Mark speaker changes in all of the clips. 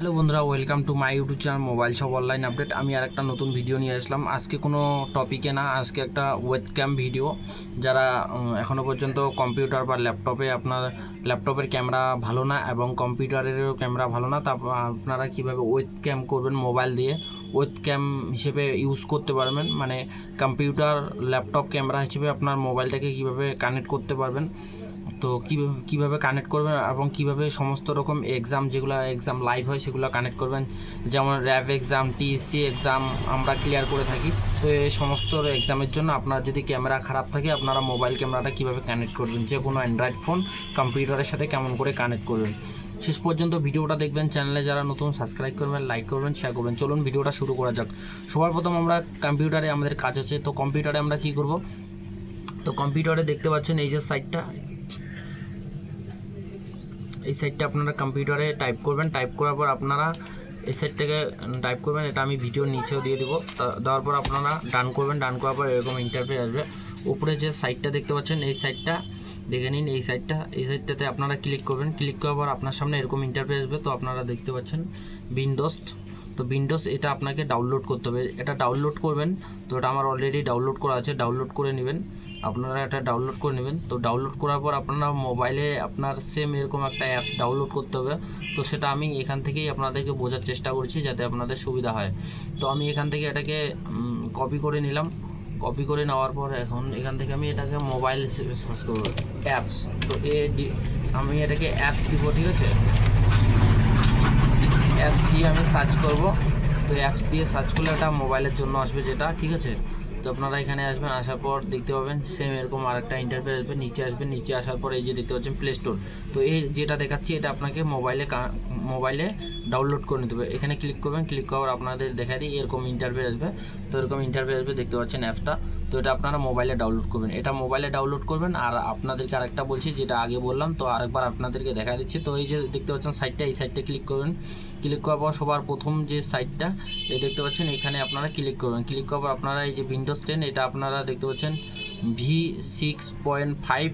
Speaker 1: Hello বন্ধুরা welcome to my YouTube channel mobile shop online update আমি আর একটা নতুন ভিডিও নিয়ে আসলাম। আজকে কোনো টপিকে না আজকে একটা ওয়েব ক্যাম ভিডিও যারা উম, এখনও পর্যন্ত কম্পিউটার বা ল্যাপটপে আপনার ল্যাপটপের ক্যামেরা ভালো না এবং কম্পিউটারেরও ক্যামেরা ভালো না তা আপনারা কীভাবে ওয়েব ক্যাম করবেন মোবাইল দিয়ে? ওয়েব ক্যাম হিসেবে ইউজ করতে পারবেন। মানে কম্পিউটার ল্যাপটপ ক্যামেরা হিসেবে আপনার মোবাইলটাকে কীভাবে কানেক্ট করতে পারবেন? তো কীভাবে কীভাবে কানেক্ট করবেন এবং কীভাবে সমস্ত রকম এক্সাম যেগুলো এক্সাম লাইভ হয় সেগুলো কানেক্ট করবেন? যেমন র্যাব এক্সাম টিএসসি এক্সাম আমরা ক্লিয়ার করে থাকি। তো এই সমস্ত এক্সামের জন্য আপনার যদি ক্যামেরা খারাপ থাকে, আপনারা মোবাইল ক্যামেরাটা কীভাবে কানেক্ট করবেন? যে কোনো অ্যান্ড্রয়েড ফোন কম্পিউটারের সাথে কেমন করে কানেক্ট করবেন? শেষ পর্যন্ত ভিডিওটা দেখবেন। চ্যানেলে যারা নতুন সাবস্ক্রাইব করবেন লাইক করবেন শেয়ার করবেন। চলুন ভিডিওটা শুরু করা যাক। সবার প্রথম আমরা কম্পিউটারে আমাদের কাজ আছে। তো কম্পিউটারে আমরা কি করব? তো কম্পিউটারে দেখতে পাচ্ছেন এই যে সাইটটা এই সাইটটা আপনারা কম্পিউটারে টাইপ করবেন। টাইপ করার পর আপনারা এই সাইটটাকে টাইপ করবেন। এটা আমি ভিডিওর নিচেও দিয়ে দেবো। দেওয়ার পর আপনারা ডান করবেন। ডান করার পর এরকম ইন্টারভিউ আসবে। উপরে যে সাইটটা দেখতে পাচ্ছেন, এই সাইটটা দেখে নিন এই সাইটটা এই সাইটটাতে আপনারা ক্লিক করবেন। ক্লিক করার পর আপনার সামনে এরকম ইন্টারভিউ আসবে। তো আপনারা দেখতে পাচ্ছেন উইন্ডোজ তো উইন্ডোজ এটা আপনাকে ডাউনলোড করতে হবে। এটা ডাউনলোড করবেন, তো এটা আমার অলরেডি ডাউনলোড করা আছে ডাউনলোড করে নেবেন। আপনারা এটা ডাউনলোড করে নেবেন। তো ডাউনলোড করার পর আপনারা মোবাইলে আপনার সেম এরকম একটা অ্যাপস ডাউনলোড করতে হবে। তো সেটা আমি এখান থেকেই আপনাদেরকে বোঝার চেষ্টা করছি যাতে আপনাদের সুবিধা হয়। তো আমি এখান থেকে এটাকে কপি করে নিলাম। কপি করে নেওয়ার পর এখন এখান থেকে আমি এটাকে মোবাইল সার্চ করব। অ্যাপস তো এ আমি এটাকে অ্যাপস দিব, ঠিক আছে? অ্যাপস দিয়ে আমি সার্চ করব। তো অ্যাপস দিয়ে সার্চ করলে এটা মোবাইলের জন্য আসবে যেটা, ঠিক আছে? তো আপনারা এখানে আসবেন, আসার পর দেখতে পাবেন সেম এরকম আরেকটা ইন্টারফেস আসবে, নিচে আসবে, নিচে আসার পর এই যে দেখতে পাচ্ছেন প্লে স্টোর তো এই যেটা দেখাচ্ছি, এটা আপনাকে মোবাইলে মোবাইলে ডাউনলোড করে নিতে হবে। এখানে ক্লিক করবেন ক্লিক করার আপনাদের দেখা দিই, এরকম ইন্টারফেস আসবে। তো এরকম ইন্টারফেস আসবে, দেখতে পাচ্ছেন অ্যাপসটা তো এটা আপনারা মোবাইলে ডাউনলোড করবেন। এটা মোবাইলে ডাউনলোড করবেন আর আপনাদেরকে আরেকটা বলছি, যেটা আগে বললাম, তো আরেকবার আপনাদেরকে দেখা দিচ্ছি। তো এই যে দেখতে পাচ্ছেন সাইটটা এই সাইটটা ক্লিক করবেন। ক্লিক করার পর সবার প্রথম যে সাইটটা এই দেখতে পাচ্ছেন এখানে আপনারা ক্লিক করবেন। ক্লিক করার পর আপনারা এই যে উইন্ডোজ টেন এটা আপনারা দেখতে পাচ্ছেন V six point five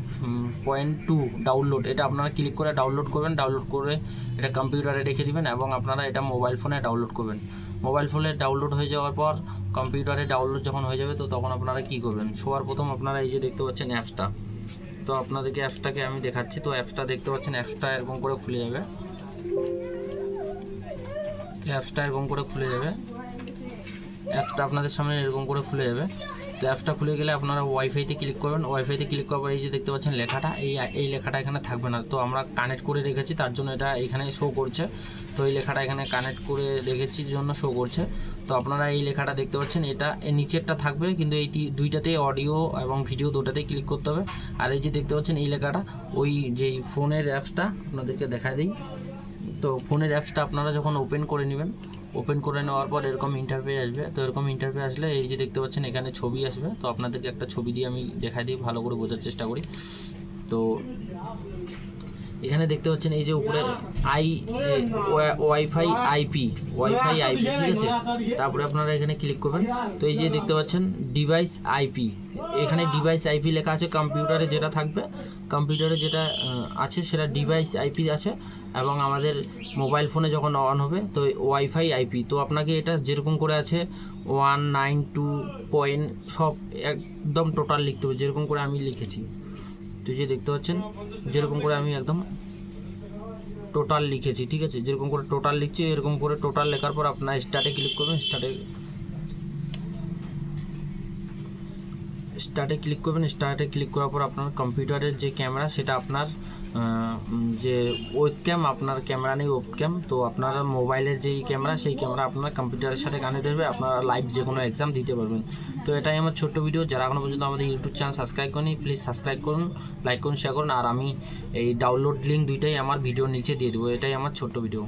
Speaker 1: point two download এটা আপনারা ক্লিক করে ডাউনলোড করবেন। ডাউনলোড করে এটা কম্পিউটারে রেখে দিবেন এবং আপনারা এটা মোবাইল ফোনে ডাউনলোড করবেন। মোবাইল ফোনে ডাউনলোড হয়ে যাওয়ার পর কম্পিউটারে ডাউনলোড যখন হয়ে যাবে, তো তখন আপনারা কি করবেন? সবার প্রথম আপনারা এই যে দেখতে পাচ্ছেন অ্যাপসটা তো আপনাদেরকে অ্যাপসটাকে আমি দেখাচ্ছি। তো অ্যাপসটা দেখতে পাচ্ছেন অ্যাপসটা এরকম করে খুলে যাবে। অ্যাপসটা এরকম করে খুলে যাবে। অ্যাপসটা আপনাদের সামনে এরকম করে খুলে যাবে। তো অ্যাপসটা খুলে গেলে আপনারা ওয়াইফাইতে ক্লিক করবেন। ওয়াইফাইতে ক্লিক করার এই যে দেখতে পাচ্ছেন লেখাটা, এই এই লেখাটা এখানে থাকবে না। তো আমরা কানেক্ট করে রেখেছি, তার জন্য এটা এখানে শো করছে। তো এই লেখাটা এখানে কানেক্ট করে রেখেছি জন্য শো করছে। তো আপনারা এই লেখাটা দেখতে পাচ্ছেন, এটা নিচেরটা থাকবে, কিন্তু এই দুইটাতেই অডিও এবং ভিডিও দুটাতেই ক্লিক করতে হবে। আর এই যে দেখতে পাচ্ছেন, এই লেখাটা, ওই যে ফোনের অ্যাপসটা আপনাদেরকে দেখা দিই। তো ফোনের অ্যাপসটা আপনারা যখন ওপেন করে নেবেন ওপেন করে নেওয়ার পর এরকম ইন্টারফেস আসবে। তো এরকম ইন্টারফেস আসলে এই যে দেখতে পাচ্ছেন এখানে ছবি আসবে। তো আপনাদেরকে একটা ছবি দিয়ে আমি দেখাই দিই, ভালো করে বোঝার চেষ্টা করি। তো এখানে দেখতে পাচ্ছেন এই যে উপরে I wifi IP wifi IP ঠিক আছে? তারপরে আপনারা এখানে ক্লিক করবেন। তো এই যে দেখতে পাচ্ছেন ডিভাইস আইপি এখানে ডিভাইস আইপি লেখা আছে কম্পিউটারে যেটা থাকবে কম্পিউটারে যেটা আছে সেটা ডিভাইস আইপি আছে, এবং আমাদের মোবাইল ফোনে যখন অন হবে, তো ওয়াইফাই আইপি তো আপনাকে এটা যেরকম করে আছে ওয়ান নাইন টু পয়েন্ট সব একদম টোটাল লিখতে হবে, যেরকম করে আমি লিখেছি। তো যে দেখতে পাচ্ছেন, যেরকম করে আমি একদম টোটাল লিখেছি, ঠিক আছে? যেরকম করে টোটাল লিখছি, এরকম করে টোটাল লেখার পর আপনার স্টার্টে ক্লিক করবেন স্টার্টে স্টার্টে ক্লিক করবেন স্টার্টে ক্লিক করার পর আপনার কম্পিউটারের যে ক্যামেরা সেটা আপনার যে ওয়েব ক্যাম আপনার ক্যামেরা নেই ওয়েব ক্যাম তো আপনার মোবাইলের যেই ক্যামেরা সেই ক্যামেরা আপনার কম্পিউটারের সাথে কানেক্ট হবে আপনারা লাইভ যে কোনো এক্সাম দিতে পারবেন। তো এটাই আমার ছোট্ট ভিডিও যারা এখনও পর্যন্ত আমাদের ইউটিউব চ্যানেল সাবস্ক্রাইব করেনি প্লিজ সাবস্ক্রাইব করুন লাইক করুন শেয়ার করুন, আর আমি এই ডাউনলোড লিঙ্ক দুইটাই আমার ভিডিওর নিচে দিয়ে দেবো, এটাই আমার ছোট্ট ভিডিও